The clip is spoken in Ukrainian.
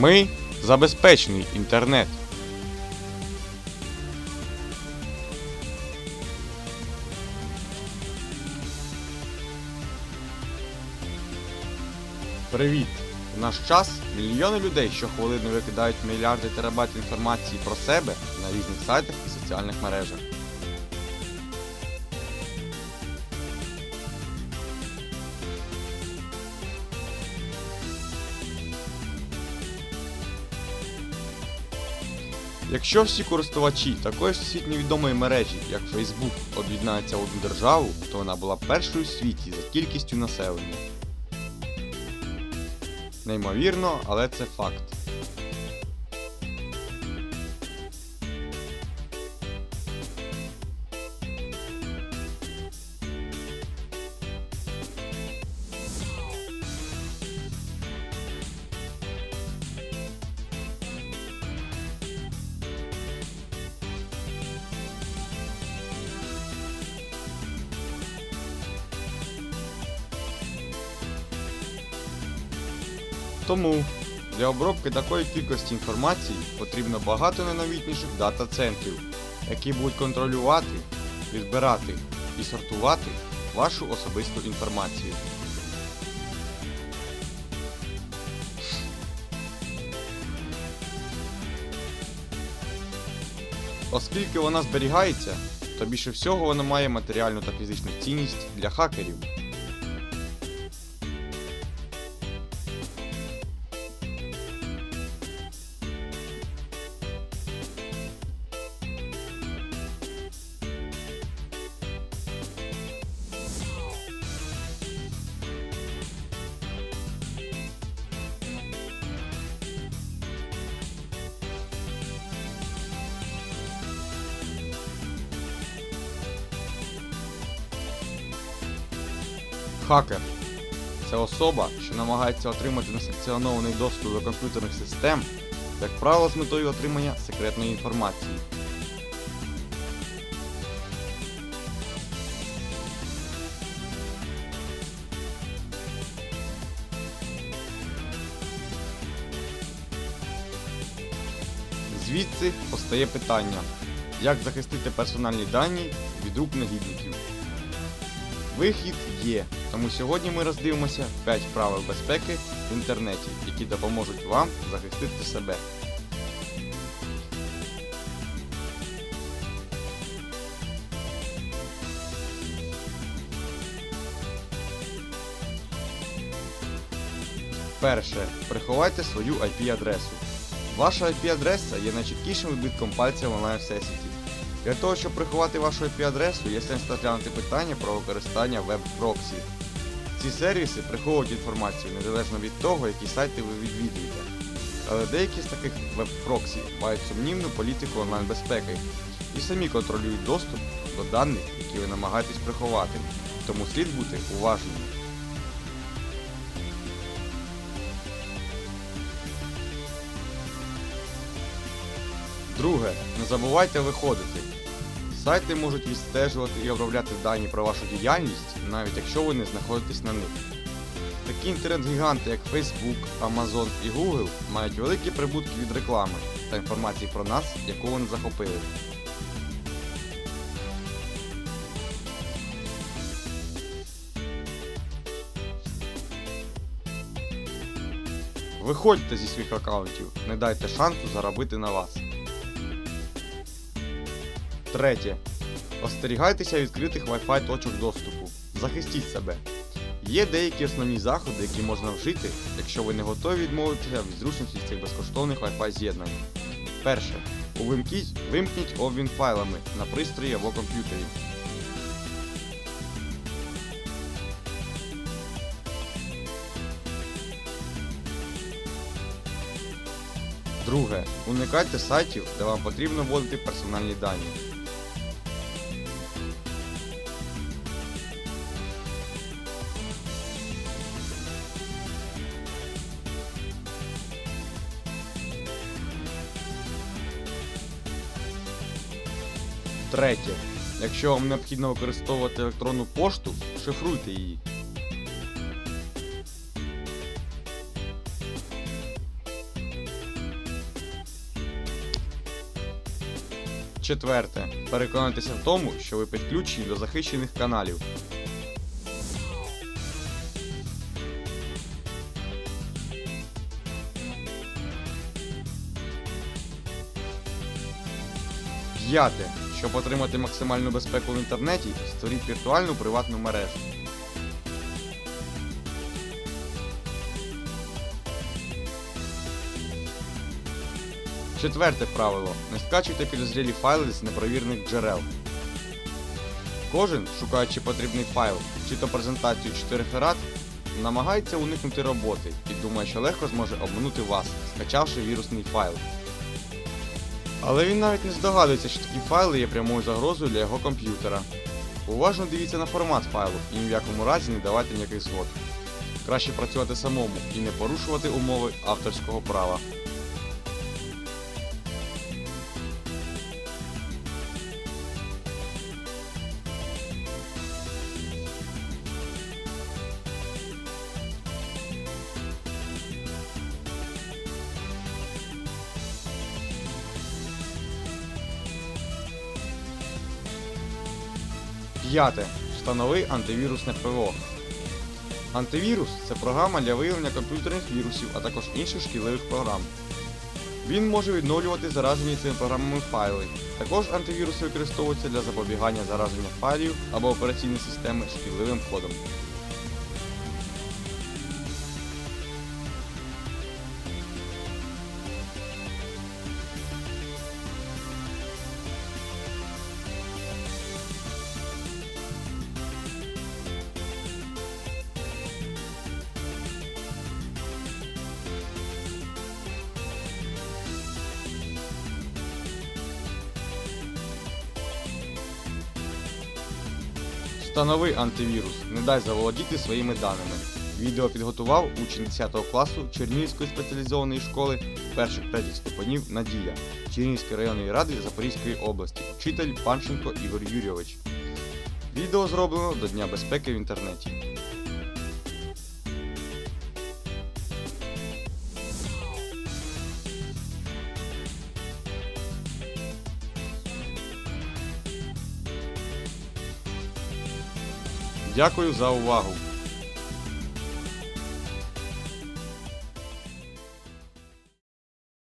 Ми за безпечний інтернет. Привіт! В наш час мільйони людей щохвилини викидають мільярди терабайт інформації про себе на різних сайтах і соціальних мережах. Якщо всі користувачі такої всесвітньо відомої мережі, як Facebook, об'єднаються в одну державу, то вона була першою в світі за кількістю населення. Неймовірно, але це факт. Тому для обробки такої кількості інформації потрібно багато найновітніших дата-центрів, які будуть контролювати, відбирати і сортувати вашу особисту інформацію. Оскільки вона зберігається, то більше всього вона має матеріальну та фізичну цінність для хакерів. Хакер це особа, що намагається отримати несанкціонований доступ до комп'ютерних систем, як правило, з метою отримання секретної інформації. Звідси постає питання, як захистити персональні дані від рук негідників. Вихід є, тому сьогодні ми роздивимося 5 правил безпеки в інтернеті, які допоможуть вам захистити себе. Перше. Приховайте свою IP-адресу. Ваша IP-адреса є найчіткішим відбитком пальця в онлайн всесвіті. Для того, щоб приховати вашу IP-адресу, є сенс розглянути питання про використання веб-проксі. Ці сервіси приховують інформацію незалежно від того, які сайти ви відвідуєте. Але деякі з таких веб-проксі мають сумнівну політику онлайн-безпеки і самі контролюють доступ до даних, які ви намагаєтесь приховати. Тому слід бути уважним. Друге, не забувайте виходити. Сайти можуть відстежувати і обробляти дані про вашу діяльність, навіть якщо ви не знаходитесь на них. Такі інтернет-гіганти, як Facebook, Amazon і Google, мають великі прибутки від реклами та інформації про нас, яку вони захопили. Виходьте зі своїх аккаунтів, не дайте шансу заробити на вас. Третє. Остерігайтеся відкритих Wi-Fi точок доступу. Захистіть себе. Є деякі основні заходи, які можна вжити, якщо ви не готові відмовитися від зручності цих безкоштовних Wi-Fi з'єднань. Перше. Увімкніть, вимкніть обмін файлами на пристрої або комп'ютері. Друге. Уникайте сайтів, де вам потрібно вводити персональні дані. Третє. Якщо вам необхідно використовувати електронну пошту, шифруйте її. Четверте. Переконайтеся в тому, що ви підключені до захищених каналів. П'яте. Щоб отримати максимальну безпеку в інтернеті, створіть віртуальну приватну мережу. Четверте правило. Не скачуйте підозрілі файли з непровірених джерел. Кожен, шукаючи потрібний файл, чи то презентацію, чи то реферат, намагається уникнути роботи і думає, що легко зможе обманути вас, скачавши вірусний файл. Але він навіть не здогадується, що такі файли є прямою загрозою для його комп'ютера. Уважно дивіться на формат файлу і ні в якому разі не давайте ніяких згод. Краще працювати самому і не порушувати умови авторського права. П'яте. Встанови антивірусне ПВО. Антивірус це програма для виявлення комп'ютерних вірусів, а також інших шкідливих програм. Він може відновлювати заражені цими програмами файли. Також антивіруси використовуються для запобігання зараження файлів або операційної системи шкідливим кодом. Встанови антивірус, не дай заволодіти своїми даними. Відео підготував учень 10 класу Чернігівської спеціалізованої школи перших третіх ступенів Надія Чернігівської районної ради Запорізької області, вчитель Панченко Ігор Юрійович. Відео зроблено до Дня безпеки в інтернеті. Дякую за увагу!